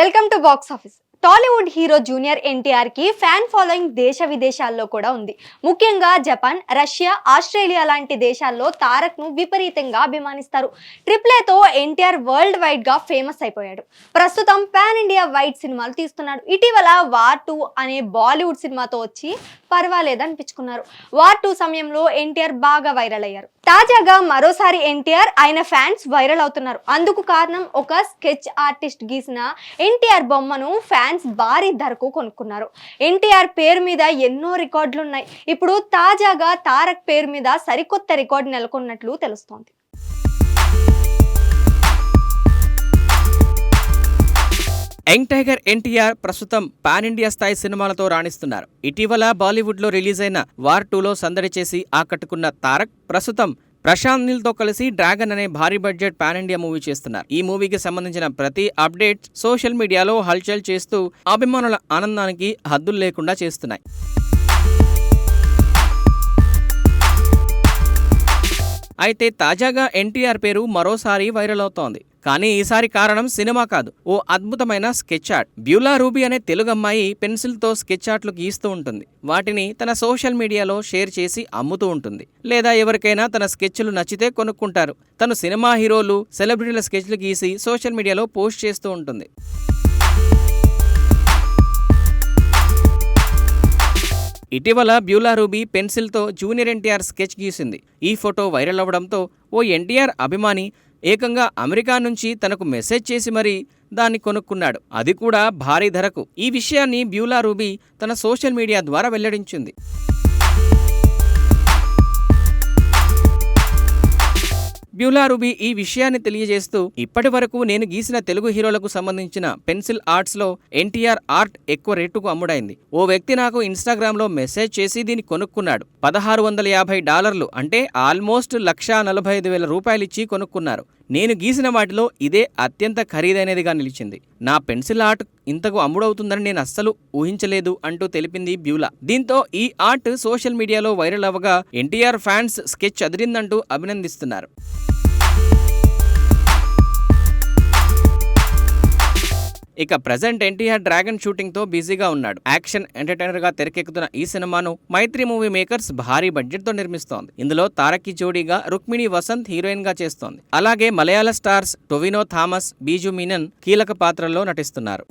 Welcome to box office. Tollywood hero junior ఎన్టీఆర్కి fan following దేశ విదేశాల్లో కూడా ఉంది. ముఖ్యంగా జపాన్ రష్యా ఆస్ట్రేలియా లాంటి దేశాల్లో తారక్ను విపరీతంగా అభిమానిస్తారు. ట్రిప్లేతో ఎన్టీఆర్ వరల్డ్ వైడ్గా ఫేమస్ అయిపోయాడు. ప్రస్తుతం పాన్ ఇండియా వైడ్ సినిమాలు తీస్తున్నాడు. ఇటీవల వార్ టూ అనే బాలీవుడ్ సినిమాతో వచ్చి పర్వాలేదు అనిపించుకున్నారు వార్ టూ సమయంలో ఎన్టీఆర్ బాగా వైరల్ అయ్యారు. తాజాగా మరోసారి ఎన్టీఆర్ ఆయన ఫ్యాన్స్ వైరల్ అవుతున్నారు. అందుకు కారణం ఒక స్కెచ్ ఆర్టిస్ట్ గీసిన ఎన్టీఆర్ బొమ్మను ఫ్యాన్ ఫ్యాన్స్ భారీ ధరకు కొనుక్కున్నారు. ఎన్టీఆర్ పేరు మీద ఎన్నో రికార్డులు ఉన్నాయి ఇప్పుడు తాజాగా తారక్ పేరు మీద సరికొత్త రికార్డు నెలకొన్నట్లు తెలుస్తోంది. యంగ్ టైగర్ ఎన్టీఆర్ ప్రస్తుతం పాన్ ఇండియా స్థాయి సినిమాలతో రాణిస్తున్నారు. ఇటీవల బాలీవుడ్లో రిలీజ్ అయిన వార్ టూలో సందడి చేసి ఆకట్టుకున్న తారక్ ప్రస్తుతం ప్రశాంత్ నీల్తో కలిసి డ్రాగన్ అనే భారీ బడ్జెట్ పాన్ ఇండియా మూవీ చేస్తున్నారు. ఈ మూవీకి సంబంధించిన ప్రతి అప్డేట్ సోషల్ మీడియాలో హల్చల్ చేస్తూ అభిమానుల ఆనందానికి హద్దులు లేకుండా చేస్తున్నాయి. అయితే తాజాగా ఎన్టీఆర్ పేరు మరోసారి వైరల్ అవుతోంది. కానీ ఈసారి కారణం సినిమా కాదు. ఓ అద్భుతమైన స్కెచ్ ఆర్ట్. బ్యూలా రూబీ అనే తెలుగు అమ్మాయి పెన్సిల్తో స్కెచ్ ఆర్ట్లు గీస్తూ ఉంటుంది. వాటిని తన సోషల్ మీడియాలో షేర్ చేసి అమ్ముతూ ఉంటుంది. లేదా ఎవరికైనా తన స్కెచ్లు నచ్చితే కొనుక్కుంటారు. తను సినిమా హీరోలు సెలబ్రిటీల స్కెచ్లు గీసి సోషల్ మీడియాలో పోస్ట్ చేస్తూ ఉంటుంది. ఇటీవల బ్యూలా రూబీ పెన్సిల్తో జూనియర్ ఎన్టీఆర్ స్కెచ్ గీసింది. ఈ ఫోటో వైరల్ అవ్వడంతో ఓ ఎన్టీఆర్ అభిమాని ఏకంగా అమెరికా నుంచి తనకు మెసేజ్ చేసి మరీ దాన్ని కొనుక్కున్నాడు. అది కూడా భారీ ధరకు. ఈ విషయాన్ని బ్యూలా రూబీ తన సోషల్ మీడియా ద్వారా వెల్లడించింది. బ్యూలా రూబీ ఈ విషయాన్ని తెలియజేస్తూ ఇప్పటి వరకు నేను గీసిన తెలుగు హీరోలకు సంబంధించిన పెన్సిల్ ఆర్ట్స్లో ఎన్టీఆర్ ఆర్ట్ ఎక్కువ రేటుకు అమ్ముడైంది. ఓ వ్యక్తి నాకు ఇన్స్టాగ్రామ్లో మెసేజ్ చేసి దీన్ని కొనుక్కున్నాడు. పదహారు వందల యాభై డాలర్లు అంటే ఆల్మోస్ట్ లక్షా నలభై ఐదు వేల రూపాయలిచ్చి కొనుక్కున్నారు. నేను గీసిన వాటిలో ఇదే అత్యంత ఖరీదైనదిగా నిలిచింది. నా పెన్సిల్ ఆర్ట్ ఇంతకు అమ్ముడవుతుందని నేను అస్సలు ఊహించలేదు అంటూ తెలిపింది బ్యూలా. దీంతో ఈ ఆర్ట్ సోషల్ మీడియాలో వైరల్ అవ్వగా ఎన్టీఆర్ ఫ్యాన్స్ స్కెచ్ అదిరిందంటూ అభినందిస్తున్నారు. ఇక ప్రజెంట్ ఎన్టీఆర్ డ్రాగన్ షూటింగ్తో బిజీగా ఉన్నాడు. యాక్షన్ ఎంటర్టైనర్గా తెరకెక్కుతున్న ఈ సినిమాను మైత్రి మూవీ మేకర్స్ భారీ బడ్జెట్తో నిర్మిస్తోంది. ఇందులో తారకి జోడీగా రుక్మిణి వసంత్ హీరోయిన్గా చేస్తోంది. అలాగే మలయాళ స్టార్స్ టొవినో థామస్ బీజు మీనన్ కీలక పాత్రల్లో నటిస్తున్నారు.